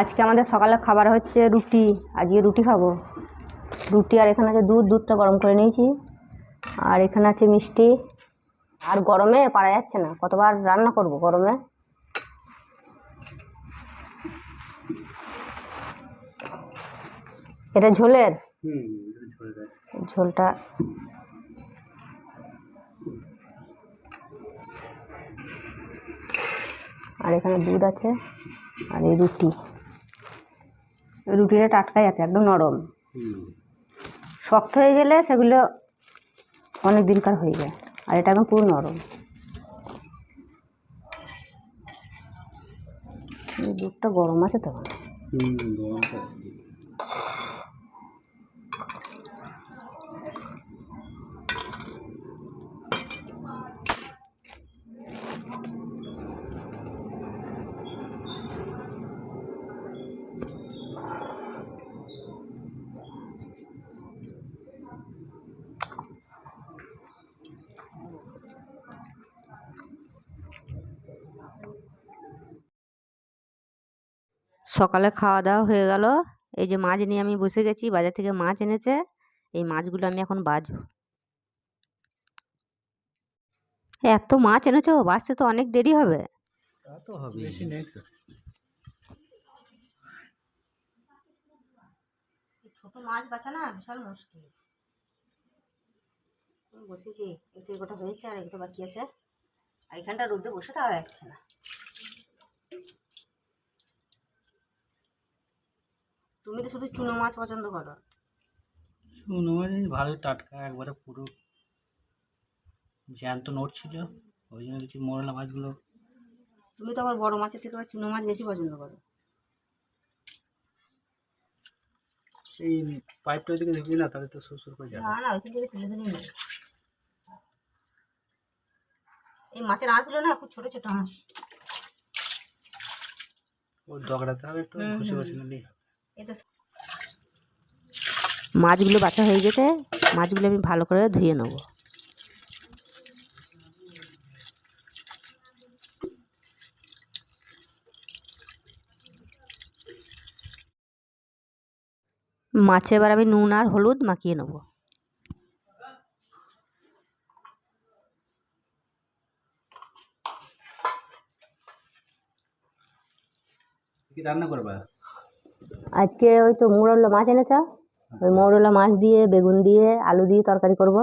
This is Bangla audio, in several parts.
আজকে আমাদের সকালের খাবার হচ্ছে রুটি। আজকে রুটি খাব। রুটি আর এখানে আছে দুধ দুধটা গরম করে নিয়েছি। আর এখানে আছে মিষ্টি। আর গরমে পারা যাচ্ছে না। কতবার রান্না করব গরমে? এটা ঝোলের? ঝোলটা। আর এখানে দুধ আছে। আর এই রুটি। রুটিটা টাটকাই আছে, একদম নরম। শক্ত হয়ে গেলে সেগুলো অনেক দিনকার হয়ে যায়, আর এটা একদম পুরো নরম। দুধটা গরম আছে তো? হুম সকালে খাওয়া দাওয়া হয়ে গেল। এই যে মাছ নিয়ে আমি বসে গেছি বাজার থেকে মাছ এনেছে। এই মাছগুলো আমি এখন বাজবো। এত মাছ এনেছো বাঁচতে তো অনেক দেরি হবে। ছোট মাছ বাছা না বিশাল মুশকিল। বসেছি একটু এগোটা হয়েছে আর বাকি আছে। আর এখানটা রোদে বসে থাকা যাচ্ছে না। তুমি তো শুধু চুনো মাছ পছন্দ করো। শুনো মানে ভালোই টাটকা একবারে পুরো জ্যান্ত নোট ছিল ওই জন্য কিছু মরলা মাছগুলো তুমি তো আবার বড় মাছের থেকে চুনো মাছ বেশি পছন্দ করো। এই পাইপটা ওইদিকে ঢুকবি না তাহলে তো সুর করে যাবে। না না ওইখান থেকে তুলে নেই এই মাছের আঁশগুলো না খুব ছোট ছোট হাঁস। ও দগড়াতে হবে একটু খুশি। খুশি নিলেই হবে। এটা মাছগুলো বাছা হয়ে গেছে। মাছগুলো আমি ভালো করে ধুয়ে নেব। মাছে এবার আমি নুন আর হলুদ মাখিয়ে নেব। কি রান্না করবা? আজকে ওই তো মৌরলা মাছ এনেছ? ওই মৌরলা মাছ দিয়ে বেগুন দিয়ে আলু দিয়ে তরকারি করব।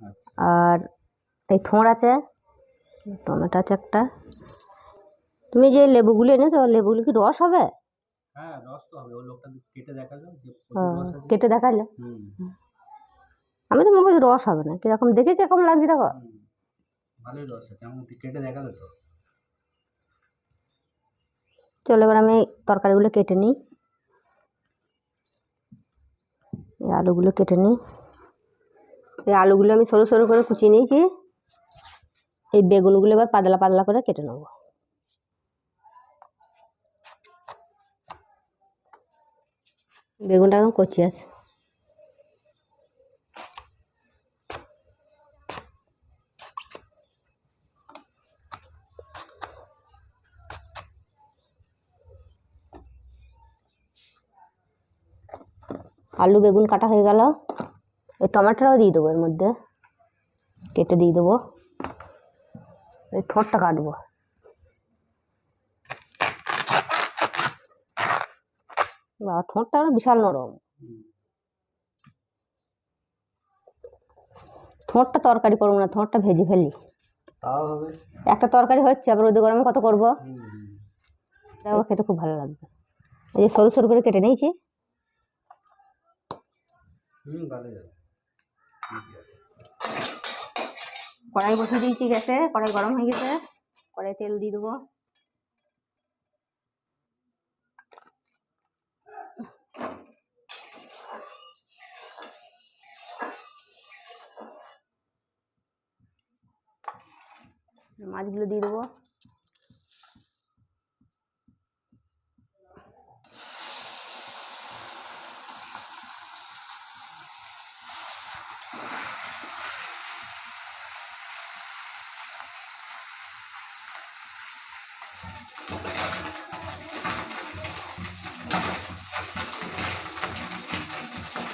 আচ্ছা। আর এই থোঁড় আছে টমেটো আছে একটা। তুমি যে লেবুগুলো এনেছো লেবুগুলো কি রস হবে? হ্যাঁ কেটে দেখালে আমি তো মনে করছি রস হবে না। কীরকম দেখে কীরকম লাগছে দেখো। ভালোই রস আছে। আমার কেটে দেখাল তো। চলো এবার আমি তরকারিগুলো কেটে নিই। এই আলুগুলো কেটে নিই। এই আলুগুলো আমি সরু সরু করে কুচিয়ে নিয়েছি। এই বেগুনগুলো এবার পাতলা পাতলা করে কেটে নেব। বেগুনটা একদম কচি আছে। আলু বেগুন কাটা হয়ে গেল। এই টমেটোটাও দিয়ে দেবো এর মধ্যে। কেটে দিয়ে দেবো। এই থোঁটটা কাটবো। বাবা ঠোঁটটা বিশাল নরম। ঠোঁটটা তরকারি করব না ঠোঁটটা ভেজে ফেলি। একটা তরকারি হচ্ছে আবার ওদের গরমে কত করব? দেখো খেতে খুব ভালো লাগবে। এই যে সরু সরু করে কেটে নিয়েছি। হুম ঠিক আছে। কড়াই বসিয়ে দিয়েছি গ্যাসে, কড়াই গরম হয়ে গেছে। কড়াই তেল দিয়ে দেবো। মাছগুলো দিয়ে দেবো।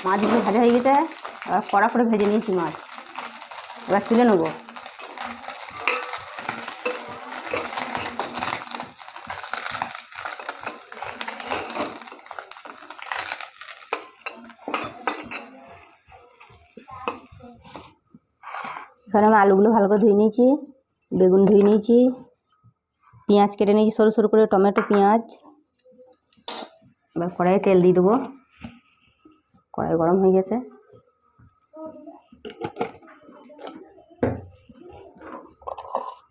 মাছগুলো ভাজা হয়ে গেছে। এবার কড়া করে ভেজে নিয়েছি মাছ। এবার তুলে নেব। এখানে আমি আলুগুলো ভালো করে ধুয়ে নিয়েছি, বেগুন ধুয়ে নিয়েছি, পেঁয়াজ কেটে নিয়েছি, সরু সরু করে, টমেটো, পেঁয়াজ। এবার কড়াইয়ে তেল দিয়ে দেবো। কড়াই গরম হয়ে গেছে।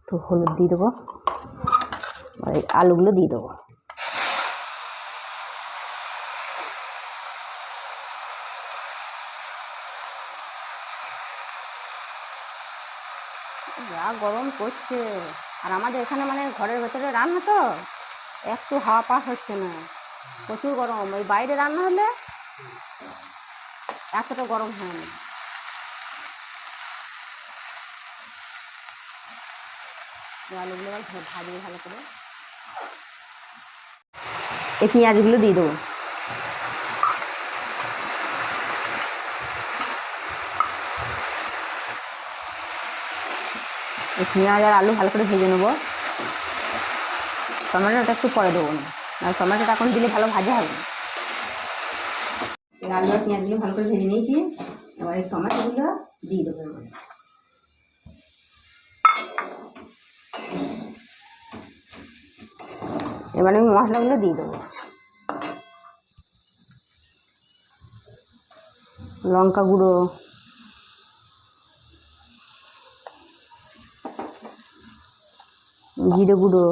তো হলুদ দিয়ে দেবো। আর এই আলুগুলো দিয়ে দেবো। যা গরম করছে আর আমাদের এখানে মানে ঘরের ভেতরে রান্না তো, একটু হাওয়া পাস হচ্ছে না। প্রচুর গরম। ওই বাইরে রান্না হলে এতটা গরম হয় না আলুগুলো এবার ভাজবো ভালো করে। এই পেঁয়াজগুলো দিয়ে দেবো। এই পেঁয়াজ আর আলু ভালো করে ভেজে নেব। টমেটোটা একটু পরে দেবো। না টমেটোটা এখন দিলে ভালো ভাজা হবে। না আলু আর পেঁয়াজগুলো ভালো করে ভেজে নিয়েছি। এবার এই টমেটোগুলো দিয়ে দেবো এবার আমি মশলাগুলো দিয়ে দেবো। লঙ্কা গুঁড়ো। জিরে গুঁড়ো।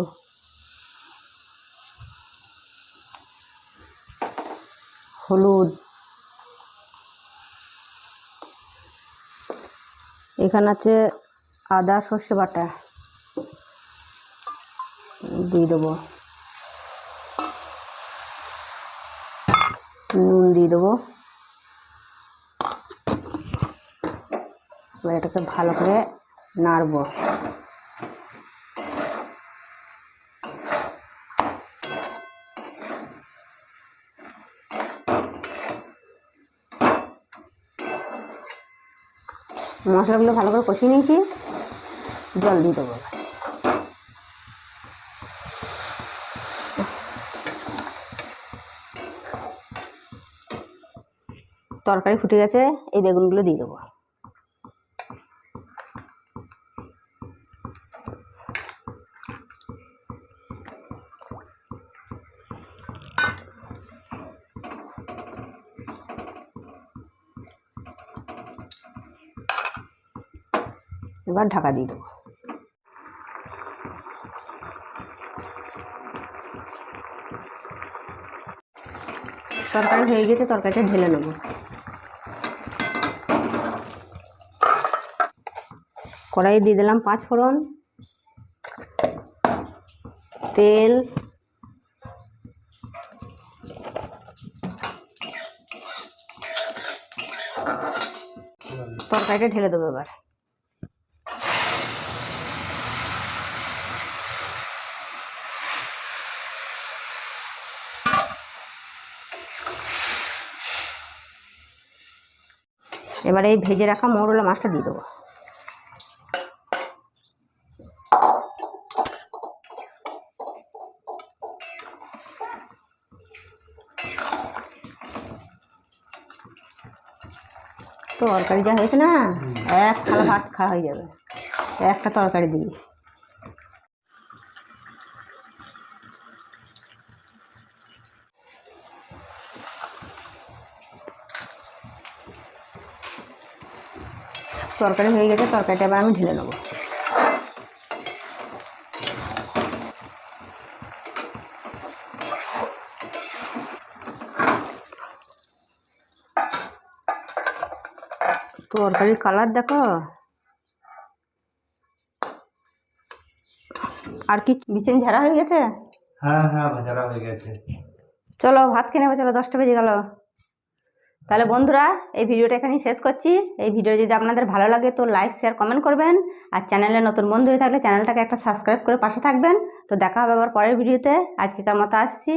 হলুদ। এখানে আছে আদা সর্ষে বাটা। দিয়ে দেবো। নুন দিয়ে দেবো। এটাকে ভালো করে নাড়বো। মশলাগুলো ভালো করে কষিয়ে নিয়েছি। জল দিয়ে দেবো। তরকারি ফুটে গেছে, এই বেগুনগুলো দিয়ে দেবো। এবার ঢাকা দিয়ে দেবো। তরকারি হয়ে গেছে, তরকারিটা ঢেলে নেব। কড়াই দিয়ে দিলাম পাঁচ ফোড়ন, তেল, তরকারিটা ঢেলে দেবো এবার। এবারে এই ভেজে রাখা মৌরলা মাছটা দিয়ে দেবো। তরকারি যা হয়েছে না এক থালা ভাত খাওয়া হয়ে যাবে। একটা তরকারি দিয়ে তরকারি হয়ে গেছে তরকারিটা এবার আমি ঢেলে নেব। তরকারির কালার দেখো। আর কি বিচেন ঝাড়া হয়ে গেছে? হ্যাঁ হ্যাঁ ভাজারা হয়ে গেছে। চলো ভাত খেয়ে নেব চলো দশটা বেজে গেল। তাহলে বন্ধুরা, এই ভিডিওটা এখানেই শেষ করছি। এই ভিডিও যদি আপনাদের ভালো লাগে তো লাইক শেয়ার কমেন্ট করবেন। আর চ্যানেলে নতুন বন্ধু হয়ে থাকলে চ্যানেলটাকে একটা সাবস্ক্রাইব করে পাশে থাকবেন। তো দেখা হবে আবার পরের ভিডিওতে। আজকেকার মতো আসছি।